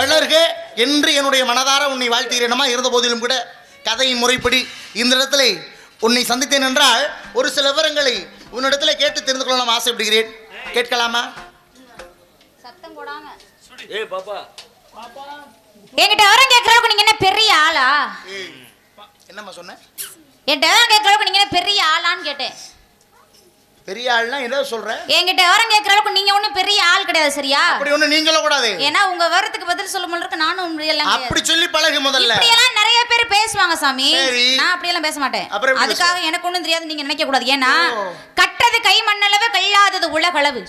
வளர்க என்று என்னுடைய மனதார உன்னை வாழ்த்துகிறேனமா இருந்த போதிலும் கூட கதையின் முறைப்படி இந்த இடத்துல உன்னை சந்தித்தேன் என்றால் ஒரு சில விவரங்களை உன்னிடத்துல கேட்டு தெரிந்து கொள்ளலாம் ஆசைப்படுகிறேன். கேட்கலாமா? சத்தம் போடாம. ஏய் பாப்பா. என்கிட்ட வரம் கேட்கறதுக்கு நீங்க என்ன பெரிய ஆளா? என்னம்மா சொன்ன? என்கிட்ட வரம் கேட்கறதுக்கு நீங்க என்ன பெரிய ஆளான்னு கேட்டேன். பெரிய ஆள்னா என்ன சொல்ற? என்கிட்ட வரம் கேட்கறதுக்கு நீங்க ஒண்ணும் பெரிய ஆள் கிடையாது சரியா? அப்படி ஒண்ணு நீங்க சொல்லக்கூடாது. ஏன்னா உங்க வரத்துக்கு பதில் சொல்ல முடியல நானும் கிடையாது. அப்படி சொல்லி பழகு முதல்ல. இப்படியெல்லாம் நிறைய பேர் பேசுவாங்க சாமி. நான் அப்படியெல்லாம் பேச மாட்டேன். அதுக்காக எனக்கு ஒண்ணும் தெரியாது நீங்க நினைக்க கூடாது. ஏன்னா. கற்றது கை மண்ணளவு கல்லாதது உலகளவு.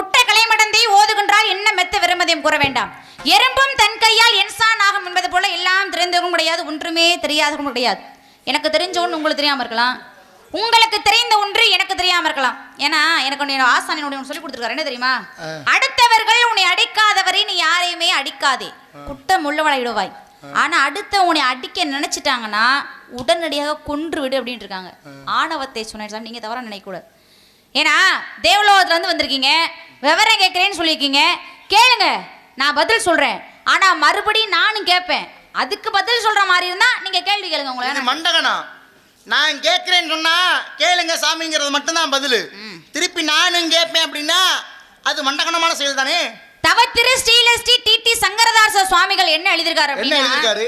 உட்ட கலைமடந்தை ஓதுகின்றால் என்ன மெத்த விரும்பதையும் கூற வேண்டாம். எறும்பும் தன் கையால் என்சான் ஆகும் என்பது போல எல்லாம் தெரிந்தவரும் கிடையாது ஒன்றுமே தெரியாதவரும் கிடையாது. எனக்கு தெரிஞ்ச ஒன்று உங்களுக்கு தெரியாம இருக்கலாம். உங்களுக்கு தெரிந்த ஒன்று எனக்கு தெரியாம இருக்கலாம். ஏன்னா எனக்கு ஒன்று ஆசான் என்னுடைய சொல்லி கொடுத்துருக்காரு. என்ன தெரியுமா. அடுத்தவர்கள் உன்னை அடிக்காதவரை நீ யாரையுமே அடிக்காதே. குட்டம் உள்ளவளாயிடுவாய் ஆனா அடுத்த உன்னை அடிக்க நினைச்சிட்டாங்கன்னா உடனடியாக கொன்று விடு அப்படின்ட்டு இருக்காங்க. ஆணவத்தை சொன்னேன் நீங்க தவறா நினைக்கக்கூடாது. ஏன்னா தேவலோகத்துல இருந்து வந்திருக்கீங்க. விவரம் கேட்கிறேன்னு சொல்லியிருக்கீங்க. கேளுங்க. நான் பதில் சொல்றேன். ஆனா மறுபடியும் நானும் கேட்பேன். அதுக்கு பதில் சொல்ற மாதிரி இருந்தா நீங்க கேள்வி கேளுங்க உங்களை. மண்டகனா? நான் கேட்கிறேன்னு சொன்னா கேளுங்க சாமிங்கிறது மட்டும்தான் பதில். திருப்பி நானும் கேட்பேன் அப்படின்னா அது மண்டகனமான செயல் தானே தவ திரு ஸ்ரீலஸ்ரீ டி டி சங்கரதாச சுவாமிகள் என்ன எழுதியிருக்காரு என்ன அப்படின்னா எழுதியிருக்காரு?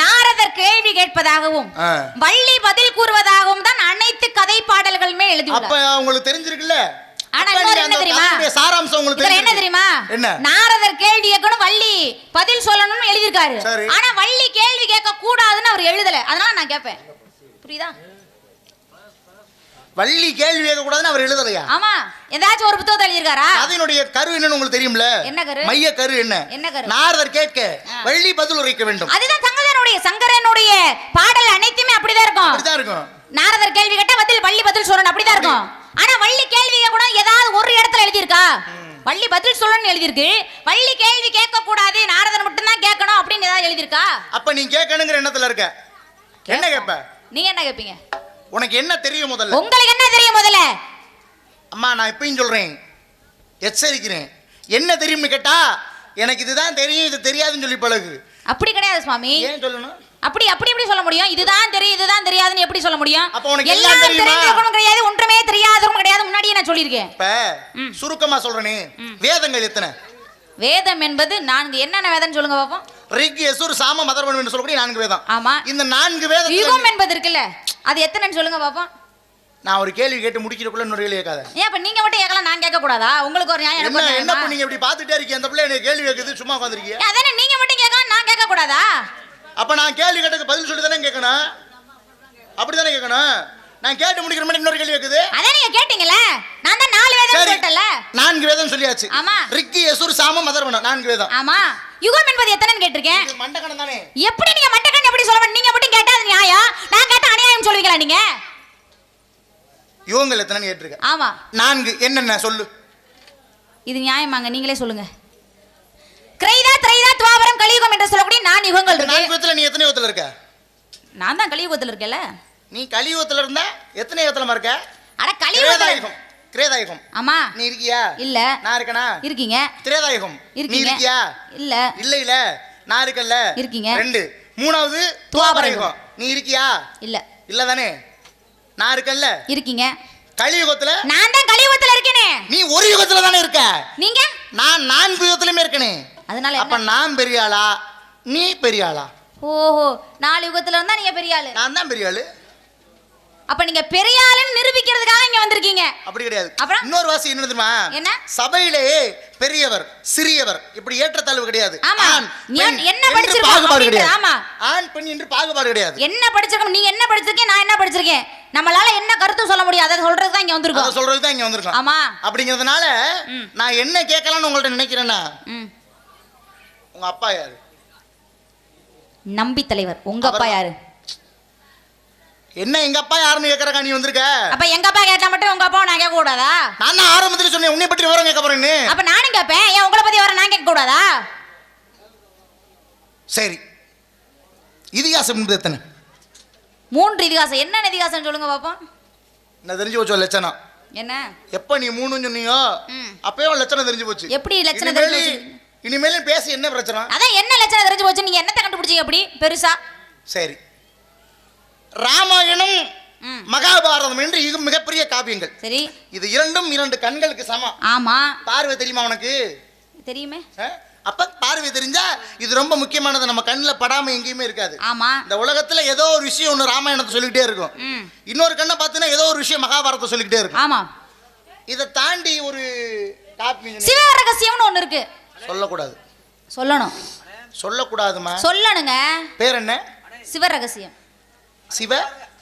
நாரதர் கேள்வி கேட்பதாகவும். வள்ளி பதில் கூறுவதாகவும் தான் அனைத்து கதை பாடல்களுமே அப்ப எழுதியுள்ளார் உங்களுக்கு தெரிஞ்சிருக்குல்ல அப்ப என்ன தெரியுமா? கதையுடைய சாராம்சம் உங்களுக்கு இதுல என்ன தெரிஞ்சிருக்கு. தெரியுமா? என்ன? நாரதர் கேள்வி கேட்கணும் வள்ளி பதில் சொல்லணும்னு எழுதியிருக்காரு. ஆனா வள்ளி கேள்வி கேட்க கூடாதுன்னு அவர் எழுதல. அதனால நான் கேட்பேன். புரியுதா? வள்ளி கேள்வி கேட்க கூடாதுன்னு அவர் எழுதலையா? ஆமா. ஏதாச்சும் ஒரு புத்தகத்தை எழுதியிருக்காரா? அதனுடைய கரு என்னன்னு உங்களுக்கு தெரியும்ல? என்ன கரு? மைய கரு என்ன? என்ன கரு? நாரதர் கேட்க. வள்ளி பதில் உரைக்க வேண்டும். அதுதான் சங்கரனுடைய சங்கரனுடைய பாடல் அனைத்துமே அப்படிதான் இருக்கும். அப்படிதான் இருக்கும். நாரதர் கேள்வி கேட்டா பதில் வள்ளி பதில் சொல்லணும் அப்படிதான் இருக்கும். ஆனா வள்ளி கேள்வி கூட ஏதாவது ஒரு இடத்துல எழுதியிருக்கா? வள்ளி பதில் சொல்லணும்னு எழுதியிருக்கு. வள்ளி கேள்வி கேட்க கூடாது நாரதர் மட்டும்தான் கேட்கணும் அப்படின்னு ஏதாவது எழுதியிருக்கா? அப்ப நீ கேட்கணுங்கிற எண்ணத்துல இருக்க. என்ன கேட்ப? நீங்க என்ன கேட்பீங்க உனக்கு என்ன தெரியும் முதல்ல? உங்களுக்கு என்ன தெரியும் முதல்ல? அம்மா நான் இப்பயும் சொல்றேன். எச்சரிக்கிறேன். என்ன தெரியும்னு கேட்டா எனக்கு இதுதான் தெரியும் இது தெரியாதுன்னு சொல்லி பழகு. அப்படி கிடையாது சுவாமி. ஏன் சொல்லணும்? அப்படி அப்படி எப்படி சொல்ல முடியும்? இதுதான் தெரியும் இதுதான் தெரியாதுன்னு எப்படி சொல்ல முடியும்? அப்ப உனக்கு எல்லாம்? தெரிஞ்சிருக்கணும் கிடையாது ஒன்றுமே தெரியாதவரும் கிடையாது. முன்னாடியே நான் சொல்லியிருக்கேன். இப்ப சுருக்கமா சொல்றேனே. வேதங்கள் எத்தனை? வேதம் என்பது நான்கு என்னென்ன வேதம் சொல்லுங்க பாப்போம். ரிக் யசுர் சாம மதர்வன் என்று சொல்லக்கூடிய நான்கு வேதம். ஆமா. இந்த நான்கு வேதத்துல யுகம் என்பது இருக்குல்ல அது எத்தனைன்னு சொல்லுங்க பாப்போம். நான் ஒரு கேள்வி கேட்டு முடிக்கிறக்குள்ள இன்னொரு கேள்வி கேட்காத. ஏன் அப்ப நீங்க மட்டும் கேட்கலாம் நான் கேட்க கூடாதா உங்களுக்கு ஒரு நியாயம் என்ன என்ன? பண்ணீங்க இப்படி பார்த்துட்டே இருக்கீங்க? அந்த பிள்ளை எனக்கு கேள்வி கேட்குது சும்மா உட்காந்துருக்கீங்க அதானே நீங்க மட்டும் கேட்கலாம் நான் கேட்க கூடாதா அப்ப நான் கேள்வி கேட்டதுக்கு பதில் சொல்லி தானே கேட்கணும்? அப்படிதானே கேட்கணும்? நான் கேட்டு முடிக்கிற மாதிரி இன்னொரு கேள்வி கேட்குது அதான் நீங்க கேட்டீங்கல்ல. நான் தான் நாலு வேதம் சொல்லிட்டல நான்கு வேதம் சொல்லியாச்சு. ஆமா. ரிக்கி யசுர் சாம மதர்வனம் நான்கு வேதம். ஆமா. யுகம் என்பது எத்தனைன்னு கேட்டிருக்கேன்? இது மண்டகணம் தானே? எப்படி நீங்க மட்டக்கண்ணு எப்படி சொல்ல நீங்க மட்டும் கேட்டா அது நியாயம். நான் கேட்டா அநியாயம் சொல்லுவீங்களா நீங்க? யுகங்கள் எத்தனைன்னு கேட்டிருக்க ஆமா. நான்கு. என்னென்ன? சொல்லு. இது நியாயமாங்க. நீங்களே சொல்லுங்க. கிரைதா திரைதா துவாபரம் கலியுகம் என்று சொல்லக்கூடிய நான் யுகங்கள் நான்கு இருக்கு. யுகத்துல நீ எத்தனை யுகத்துல இருக்க? நான் தான் கலியுகத்தில் இருக்கேன்ல. நீ கலியுகத்துல இருந்தா எத்தனை யுகத்துல இருக்க அட கலியுகத்தில் கிரேதாயுகம் கிரேதாயுகம் ஆமா. நீ இருக்கியா? இல்ல. நான் இருக்கனா? இருக்கீங்க. திரேதாயுகம். நீ இருக்கியா? இல்ல. இல்ல இல்ல நான் இருக்கல்ல இருக்கீங்க. ரெண்டு. மூணாவது துவாபர துவாபரயுகம். நீ இருக்கியா? இல்ல. இல்ல தானே நான் இருக்கல்ல இருக்கீங்க. கலியுகத்துல நான் தான் கலியுகத்தில் இருக்கேனே. நீ ஒரு யுகத்துல தானே இருக்க. நீங்க? நான் நான்கு யுகத்திலுமே இருக்கனே. அதனால அப்ப நான் பெரிய ஆளா? நீ பெரிய ஆளா? ஓஹோ. நாலு யுகத்துல இருந்தா நீங்க பெரிய ஆளு. நான் தான் பெரிய ஆளு. அப்ப நீங்க பெரிய ஆளுன்னு நிரூபிக்கிறதுக்காக இங்க வந்திருக்கீங்க. அப்படி கிடையாது. அப்புறம்? இன்னொரு வாசி என்ன தெரியுமா? என்ன? சபையிலே பெரியவர் சிறியவர் இப்படி ஏற்றத்தாழ்வு கிடையாது. ஆமா. நீ என்ன என்று படிச்சிருக்க பாகுபாடு கிடையாது. ஆமா. ஆண் பெண் என்று பாகுபாடு கிடையாது. என்ன படிச்சிருக்கோம்? நீங்க என்ன படிச்சிருக்கீங்க நான் என்ன படிச்சிருக்கேன்? நம்மளால என்ன கருத்து சொல்ல முடியும்? அதை சொல்றது தான் இங்க அதை வந்திருக்கோம் சொல்றதுக்கு தான் இங்க வந்திருக்கோம். ஆமா. அப்படிங்கிறதுனால நான் என்ன கேட்கலாம்னு உங்கள்ட்ட நினைக்கிறேன்னா. உங்க அப்பா யாரு? நம்பி தலைவர். உங்க அப்பா. யாரு? என்ன எங்க அப்பா யாருன்னு கேட்கறக்கா நீ வந்திருக்க? அப்ப எங்க அப்பா கேட்டா மட்டும் உங்க அப்பாவை நான் கேட்க கூடாதா நான் தான் ஆரம்பத்துல சொன்னேன் உன்னை பற்றி விவரம் கேட்க போறேன்னு. அப்ப நானும் கேட்பேன். ஏன் உங்களை பத்தி வர நான் கேட்க கூடாதா சரி. இதிகாசம் எத்தனை? மூன்று இதிகாசம். என்ன இதிகாசம் சொல்லுங்க பாப்போம். நான் தெரிஞ்சு போச்சு லட்சணம். என்ன? எப்ப நீ மூணுன்னு சொன்னியோ ஒரு லட்சணம் தெரிஞ்சு போச்சு. எப்படி லட்சணம் இனிமேல் தெரிஞ்சு போச்சு? இனிமேலும் பேசி என்ன பிரச்சனை? அதான் என்ன பிரச்சனை தெரிஞ்சு போச்சு? நீங்க என்னத்தை கண்டுபிடிச்சீங்க அப்படி? பெருசா? சரி. ராமாயணம். மகாபாரதம் என்று இது மிகப்பெரிய காவியங்கள். சரி. இது இரண்டும் இரண்டு கண்களுக்கு சமம். ஆமா. பார்வை தெரியுமா உனக்கு? தெரியுமே? அப்ப பார்வை தெரிஞ்சா இது ரொம்ப முக்கியமானது. நம்ம கண்ணில் படாம எங்கேயுமே இருக்காது. ஆமா. இந்த உலகத்துல ஏதோ ஒரு விஷயம் ஒன்று ராமாயணத்தை சொல்லிக்கிட்டே இருக்கும். இன்னொரு கண்ணை பார்த்தீங்கன்னா ஏதோ ஒரு விஷயம் மகாபாரதத்தை சொல்லிக்கிட்டே இருக்கும். ஆமா. இதை தாண்டி ஒரு சிவ ரகசியம்னு ஒண்ணு இருக்கு. சொல்லக்கூடாது. சொல்லணும். சொல்லக்கூடாதுமா சொல்லணுங்க. பேர் என்ன? சிவ ரகசியம். சிவ?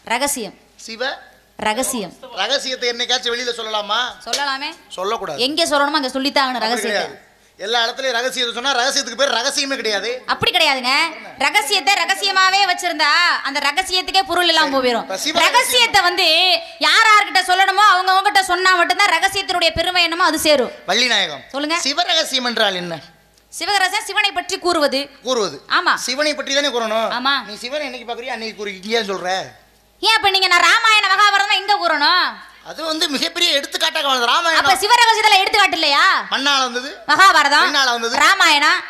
ரகசியம். சிவ? ரகசியம். ரகசியத்தை என்னைக்காச்சும் வெளியில சொல்லலாமா? சொல்லலாமே. சொல்லக்கூடாது. எங்க சொல்லணுமோ அங்க ரகசியத்தை. கிடையாது. எல்லா இடத்துலயும் ரகசியத்தை சொன்னா ரகசியத்துக்கு பேர் ரகசியமே கிடையாது. அப்படி கிடையாதுங்க. ரகசியத்தை ரகசியமாவே வச்சிருந்தா அந்த ரகசியத்துக்கே பொருள் இல்லாம போயிடும் ரகசியம். ரகசியத்தை வந்து யார் யார்கிட்ட சொல்லணுமோ அவங்க அவங்ககிட்ட சொன்னா மட்டும்தான் ரகசியத்தினுடைய பெருமை என்னமோ அது சேரும். வள்ளி நாயகம் சொல்லுங்க. சிவரகசியம் என்றால் என்ன? சிவகரசன் சிவனை பற்றி கூறுவது. கூறுவது. ஆமா. சிவனை பற்றி தானே கூறணும்? ஆமா. நீ சிவனை என்னைக்கு பாக்குறியா அன்னைக்கு கூறி இங்கே சொல்ற. ஏன் அப்ப நீங்க நான் ராமாயண மகாபாரதம் எங்க கூறணும்? அது வந்து மிகப்பெரிய எடுத்துக்காட்டாக வாழ்ந்தது அப்ப ராமாயணம் சிவரகசியத்துல எடுத்துக்காட்டு இல்லையா? மண்ணால வந்தது. மகாபாரதம் பின்னால வந்தது. ராமாயணம்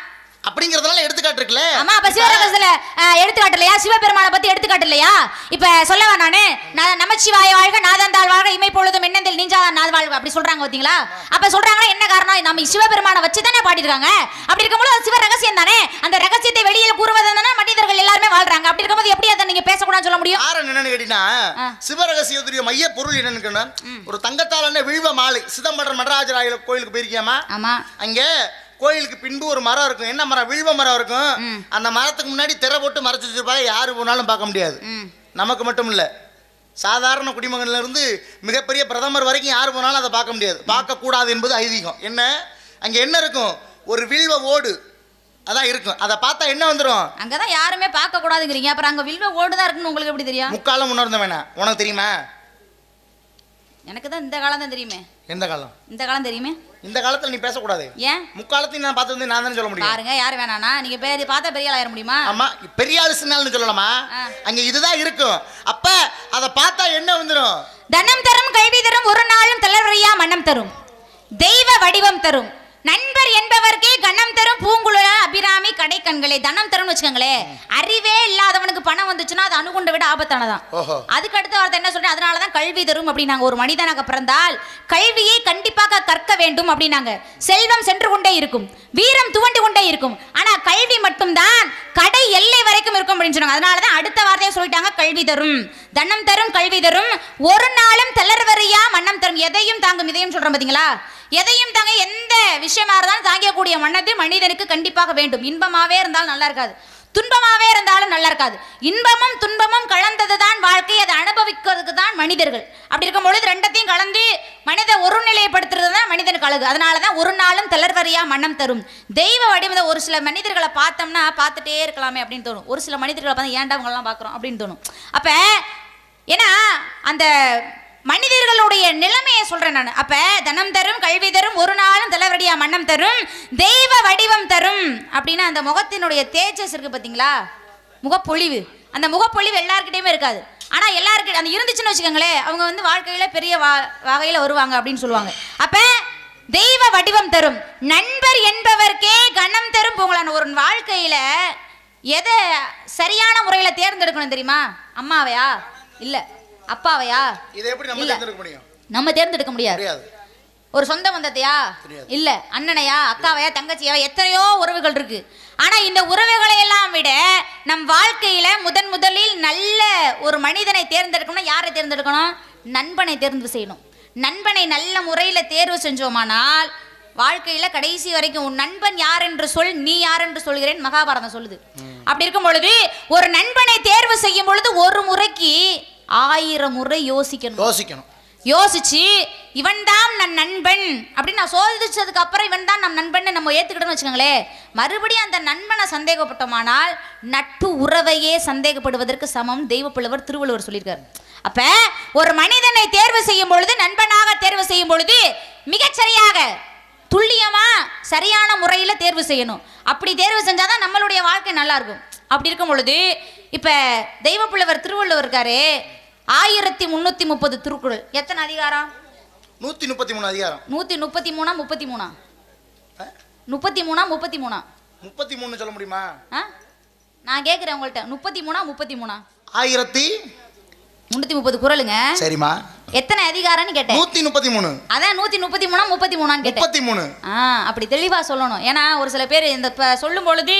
அப்படிங்கறதுனால எடுத்துக்காட்டு இருக்குல்ல ஆமா அப்ப சிவரகசியத்துல அஹ், எடுத்துக்காட்டு இல்லையா சிவபெருமானை பத்தி எடுத்துக்காட்டு இல்லையா இப்ப சொல்லவா நானு நான் நமச்சிவாய வாழ்க நாதந்தாள் வாழ்க இமை பொழுதும் என்னந்தில் நீஞ்சாதான் நாத வாழ்க அப்படி சொல்றாங்க பாத்தீங்களா? அப்ப சொல்றாங்களா என்ன காரணம்? நம்ம சிவபெருமானை வச்சு தானே பாடிருக்காங்க அப்படி இருக்கும்போது அது சிவ ரகசியம் தானே? அந்த ரகசியத்தை வெளியில் கூறுவது தானே மனிதர்கள் எல்லாருமே வாழ்றாங்க. அப்படி இருக்கும்போது எப்படி அதை நீங்க பேசக்கூடாதுன்னு சொல்ல முடியும்? காரணம் என்னன்னு கேட்டீங்கன்னா. சிவரகசியத்துடைய மைய பொருள் என்னன்னு ஒரு தங்கத்தாலான வில்வ மாலை. சிதம்பரம் நடராஜர் ஆயில கோயிலுக்கு போயிருக்கியாமா? ஆமா. அங்க கோயிலுக்கு பின்பு ஒரு மரம் இருக்கும். என்ன மரம்? வில்வ மரம் இருக்கும். அந்த மரத்துக்கு முன்னாடி திரை போட்டு மறைச்சு வச்சிருப்பாங்க. யாரு போனாலும் பார்க்க முடியாது. நமக்கு மட்டும் இல்ல. சாதாரண குடிமகன்ல இருந்து மிகப்பெரிய பிரதமர் வரைக்கும் யார் போனாலும் அதை பார்க்க முடியாது. பார்க்க கூடாது என்பது ஐதீகம். என்ன? அங்க என்ன இருக்கும்? ஒரு வில்வ ஓடு. அதான் இருக்கும். அதை பார்த்தா என்ன வந்துடும் அங்கதான் யாருமே பார்க்க கூடாதுங்கிறீங்க. அப்புறம் அங்க வில்வ ஓடுதான் இருக்குன்னு உங்களுக்கு எப்படி தெரியும்? முக்காலம் உணர்ந்த வேணாம் உனக்கு தெரியுமா? எனக்கு தான் இந்த காலம் தான் தெரியுமே. எந்த காலம்? இந்த காலம் தெரியுமே? இந்த காலத்துல நீ பேசக்கூடாது. ஏன்? முக்காலத்தையும் நான் பார்த்தது நான் தானே சொல்ல முடியும். பாருங்க யாரு வேணானா? நீங்க பேர் பார்த்தா பெரிய ஆள் ஆயிட முடியுமா? ஆமா பெரிய ஆளு சின்னாள்னு சொல்லலாமா? ஆ. அங்க இதுதான் இருக்கும். அப்ப அதை பார்த்தா என்ன வந்துடும் தனம் தரும் கல்வி தரும் ஒரு நாளும் தளர்வறியா மன்னம் தரும். தெய்வ வடிவம் தரும். நண்பர் என்பவர்க்கே கணம் தரும் பூங்குழல அபிராமி கடை கண்களே தனம் தரும்னு வச்சுக்கோங்களேன் அறிவே இல்லாதவனுக்கு பணம் வந்துச்சுன்னா அது அணுகுண்டை விட ஆபத்தானதான். அதுக்கு அடுத்த வார்த்தை என்ன சொல்றேன்? அதனால தான் கல்வி தரும் அப்படின்னாங்க. ஒரு மனிதனாக பிறந்தால் கல்வியை கண்டிப்பாக கற்க வேண்டும் அப்படின்னாங்க. செல்வம் சென்று கொண்டே இருக்கும். வீரம் துவண்டு கொண்டே இருக்கும். ஆனா கல்வி மட்டும்தான் கடை எல்லை வரைக்கும் இருக்கும் அப்படின்னு சொன்னாங்க. அதனால தான் அடுத்த வார்த்தையை சொல்லிட்டாங்க கல்வி தரும். தன்னம் தரும் கல்வி தரும். ஒரு நாளும் தளர்வறியா மன்னம் தரும். எதையும் தாங்கும் இதையும் சொல்றோம் பாத்தீங்களா? எதையும் தாங்க எந்த விஷயமா இருந்தாலும் தாங்கக்கூடிய மன்னது மனிதனுக்கு கண்டிப்பாக வேண்டும். இன்பமாவே இருந்தாலும் நல்லா இருக்காது. துன்பமாவே இருந்தாலும் நல்லா இருக்காது. இன்பமும் துன்பமும் கலந்தது தான் வாழ்க்கை. அதை அனுபவிக்கிறதுக்கு தான் மனிதர்கள். அப்படி இருக்கும் பொழுது ரெண்டத்தையும் கலந்து மனித ஒருநிலைப்படுத்துறது தான் மனிதனுக்கு அழகு. அதனால தான் ஒரு நாளும் தளர்வறியா மன்னம் தரும். தெய்வ வடிவத ஒரு சில மனிதர்களை பார்த்தோம்னா பார்த்துட்டே இருக்கலாமே அப்படின்னு தோணும். ஒரு சில மனிதர்களை பார்த்தா ஏன்டா பார்க்குறோம்? அப்படின்னு தோணும். அப்போ ஏன்னா அந்த மனிதர்களுடைய நிலைமையை சொல்றேன் நான். அப்ப தனம் தரும் கல்வி தரும் ஒரு நாளும் தலைவடியா மன்னம் தரும் தெய்வ வடிவம் தரும் அப்படின்னா அந்த முகத்தினுடைய தேஜஸ் இருக்கு பாத்தீங்களா? முகப்பொழிவு. அந்த முகப்பொழிவு எல்லாருக்கிட்டையுமே இருக்காது. ஆனா எல்லாருக்கிட்ட அந்த இருந்துச்சுன்னு வச்சுக்கோங்களேன் அவங்க வந்து வாழ்க்கையில பெரிய வா- வகையில வருவாங்க அப்படின்னு சொல்லுவாங்க. அப்ப தெய்வ வடிவம் தரும். நண்பர் என்பவர்க்கே கணம் தரும் போங்களான ஒரு வாழ்க்கையில எதை சரியான முறையில் தேர்ந்தெடுக்கணும் தெரியுமா? அம்மாவையா? இல்லை. அப்பாவையா? இதை எப்படி நம்ம. தேர்ந்தெடுக்க முடியும்? நம்ம தேர்ந்தெடுக்க முடியாது. ஒரு சொந்த பந்தத்தையா. இல்ல. அண்ணனையா? அக்காவையா? தங்கச்சியாவா? எத்தனையோ உறவுகள் இருக்கு. ஆனா இந்த உறவுகளை எல்லாம் விட நம் வாழ்க்கையில முதன் முதலில் நல்ல ஒரு மனிதனை தேர்ந்தெடுக்கணும்னா யாரை தேர்ந்தெடுக்கணும்? நண்பனை தேர்ந்து செய்யணும். நண்பனை நல்ல முறையில தேர்வு செஞ்சோமானால் வாழ்க்கையில கடைசி வரைக்கும் உன் நண்பன் யார் என்று சொல் நீ யார் என்று சொல்கிறேன் மகாபாரதம் சொல்லுது. அப்படி இருக்கும் பொழுது ஒரு நண்பனை தேர்வு செய்யும் பொழுது ஒரு முறைக்கு ஆயிரம் முறை யோசிக்கணும். யோசிக்கணும். யோசிச்சு இவன் தான் நன் நண்பன். அப்படின்னு நான் சோதிச்சதுக்கு அப்புறம் இவன் தான் நம் நண்பன் நம்ம ஏத்துக்கிட்டோம்னு வச்சுக்கோங்களேன் மறுபடியும் அந்த நண்பனை சந்தேகப்பட்டோமானால் நட்பு உறவையே சந்தேகப்படுவதற்கு சமம் தெய்வ புலவர் திருவள்ளுவர் சொல்லியிருக்காரு. அப்ப ஒரு மனிதனை தேர்வு செய்யும் பொழுது நண்பனாக தேர்வு செய்யும் பொழுது மிகச்சரியாக துல்லியமா சரியான முறையில தேர்வு செய்யணும். அப்படி தேர்வு செஞ்சாதான் நம்மளுடைய வாழ்க்கை நல்லா இருக்கும். அப்படி இருக்கும் பொழுது இப்ப தெய்வ புலவர் திருவள்ளுவர் இருக்காரு ஆயிரத்தி முன்னூத்தி முப்பது திருக்குறள். எத்தனை அதிகாரம்? நூத்தி முப்பத்தி மூணு அதிகாரம். நூத்தி முப்பத்தி மூணா முப்பத்தி மூணா? முப்பத்தி மூணா முப்பத்தி மூணா? முப்பத்தி மூணு சொல்ல முடியுமா? நான் கேட்குறேன் உங்கள்கிட்ட முப்பத்தி மூணா முப்பத்தி மூணா? ஆயிரத்தி முன்னூத்தி முப்பது குரலுங்க சரிம்மா. எத்தனை அதிகாரம்னு கேட்டேன். நூத்தி முப்பத்தி மூணு. அதான் நூத்தி முப்பத்தி மூணா முப்பத்தி மூணான்னு கேட்டேன். முப்பத்தி மூணு. ஆ அப்படி தெளிவா சொல்லணும். ஏன்னா ஒரு சில பேர் இந்த சொல்லும் பொழுது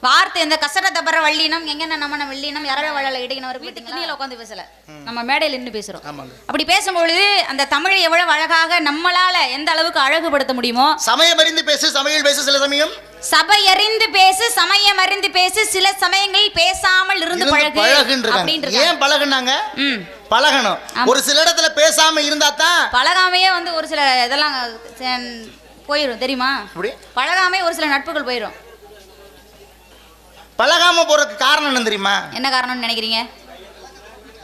வார்த்தை இந்த கசட தப்பற வள்ளினம் எங்கென்ன நம்ம வெள்ளினம் யாராவது வள்ளல இடையினவர் வீட்டுக்கு நீல உட்காந்து பேசல. நம்ம மேடையில் நின்று பேசுறோம். அப்படி பேசும்பொழுது அந்த தமிழை எவ்வளவு அழகாக நம்மளால எந்த அளவுக்கு அழகுபடுத்த முடியுமோ சமயம் அறிந்து பேசு சமையல் பேசு சில சமயம். சபை அறிந்து பேசு சமயம் அறிந்து பேசு சில சமயங்களில் பேசாமல் இருந்து பழகு. இருக்காங்க. ஏன் பழகுனாங்க? பழகணும். ஒரு சில இடத்துல பேசாம இருந்தா தான் பழகாமையே வந்து ஒரு சில இதெல்லாம் செ- போயிரும் தெரியுமா? பழகாமே ஒரு சில நட்புகள் போயிரும். பழகாம போறதுக்கு காரணம் என்ன தெரியுமா? என்ன காரணம்னு நினைக்கிறீங்க?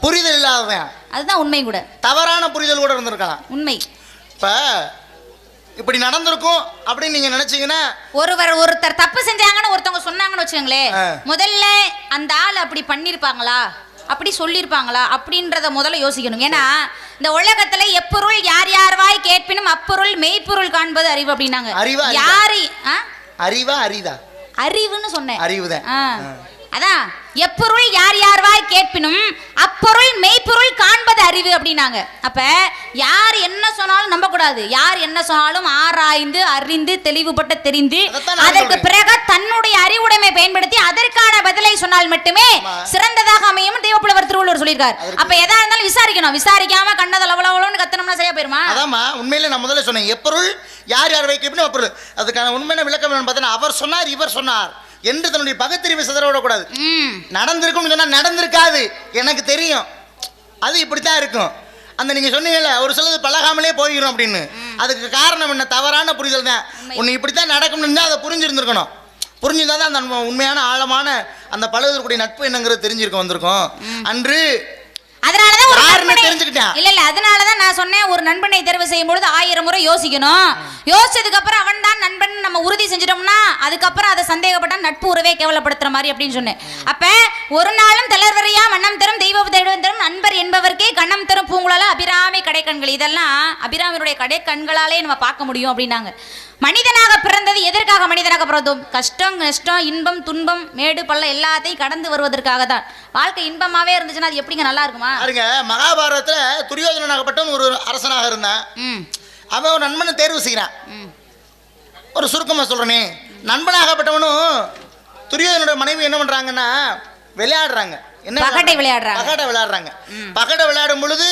புரிதல் இல்லாதவன். அதுதான் உண்மை கூட. தவறான புரிதல் கூட இருந்திருக்கலாம். உண்மை. இப்ப இப்படி நடந்திருக்கும் அப்படின்னு நீங்க நினைச்சீங்கன்னா ஒருவர் ஒருத்தர் தப்பு செஞ்சாங்கன்னு ஒருத்தவங்க சொன்னாங்கன்னு வச்சுக்கோங்களேன். முதல்ல அந்த ஆள் அப்படி பண்ணிருப்பாங்களா அப்படி சொல்லியிருப்பாங்களா? அப்படின்றத முதல்ல யோசிக்கணும். ஏன்னா இந்த உலகத்துல எப்பொருள் யார் யார் வாய் கேட்பினும் அப்பொருள் மெய்ப்பொருள் காண்பது அறிவு அப்படின்னாங்க. அறிவு. யாரு? அறிவா அரிதா? அறிவுன்னு சொன்னேன். அறிவுதான். ஆ. அதான். எப்பொருள் யார் யார் வாய் கேட்பினும் அப்பொருள் மெய்ப்பொருள் காண்பது அறிவு அப்படின்னாங்க அப்ப யார் என்ன சொன்னாலும் நம்ப கூடாது யார் என்ன சொன்னாலும் ஆராய்ந்து அறிந்து தெளிவுபட்ட தெரிந்து அதற்கு. பிறகு தன்னுடைய அறிவுடைமை பயன்படுத்தி அதற்கான பதிலை சொன்னால் மட்டுமே. சிறந்ததாக அமையும் தெய்வப்புலவர் திருவள்ளுவர் சொல்லியிருக்கார் அப்ப எதா இருந்தாலும் விசாரிக்கணும் விசாரிக்காம கண்ணதை லவலவலன்னு கத்தனம்னா சரியா போயிருமா அதாம்மா உண்மையில நான் முதல்ல சொன்னேன் எப்பொருள் யார் யார் வைக்கப்படும் அப்பொருள் அதுக்கான உண்மையான விளக்கம் பார்த்தீங்கன்னா அவர் சொன்னார் இவர் சொன்னார் என்று தன்னுடைய பகுத்தறிவை சிதற விடக்கூடாது நடந்திருக்கும்னு சொன்னா நடந்திருக்காது. எனக்கு தெரியும். அது இப்படித்தான் இருக்கும். அந்த நீங்க சொன்னீங்கல்ல ஒரு சிலது பழகாமலே போயிடும் அப்படின்னு. அதுக்கு காரணம் என்ன? தவறான புரிதல் தான். ஒன்று இப்படித்தான் நடக்கும்னு இருந்தா அதை புரிஞ்சிருந்திருக்கணும். புரிஞ்சிருந்தா தான் அந்த உண்மையான ஆழமான அந்த பழகுதற்குடைய நட்பு என்னங்கிறது தெரிஞ்சிருக்க வந்திருக்கும். அன்று அதனாலதான் ஒரு நண்பனை- தெரிஞ்சுக்கிட்டேன். இல்ல இல்ல அதனாலதான் நான் சொன்னேன் ஒரு நண்பனை தேர்வு செய்யும் பொழுது ஆயிரம் முறை யோசிக்கணும். யோசிச்சதுக்கு அப்புறம் அவன் தான் நண்பன் நம்ம உறுதி செஞ்சிட்டோம்னா அதுக்கப்புறம் அதை சந்தேகப்பட்டா நட்பு உறவே கேவலப்படுத்துற மாதிரி அப்படின்னு சொன்னேன். அப்ப ஒரு நாளும் தளர்வரையா வண்ணம் தரும் தெய்வ தெய்வம் தரும் நண்பர் என்பவர்க்கே கண்ணம் தரும் பூங்குழல அபிராமி கடைக்கண்கள். இதெல்லாம் அபிராமியுடைய கடைக்கண்களாலே நம்ம பார்க்க முடியும் அப்படின்னாங்க. மனிதனாக பிறந்தது எதற்காக மனிதனாக பிறந்தோம்? கஷ்டம் நஷ்டம் இன்பம் துன்பம் மேடு பள்ளம் எல்லாத்தையும் கடந்து வருவதற்காக தான் வாழ்க்கை இன்பமாவே இருந்துச்சுன்னா அது எப்படிங்க நல்லா இருக்குமா? பாருங்க மகாபாரதத்துல துரியோதனனாகப்பட்டவன் ஒரு அரசனாக இருந்தான். ம். அவன் ஒரு நண்பனை தேர்வு செய்கிறான். ஒரு சுருக்கமாக சொல்கிறேனே நண்பனாகப்பட்டவனும் துரியோதனோட மனைவி என்ன பண்ணுறாங்கன்னா விளையாடுறாங்க. என்ன பகடை விளையாடுறாங்க. பகடை விளையாடுறாங்க. பகடை விளையாடும் பொழுது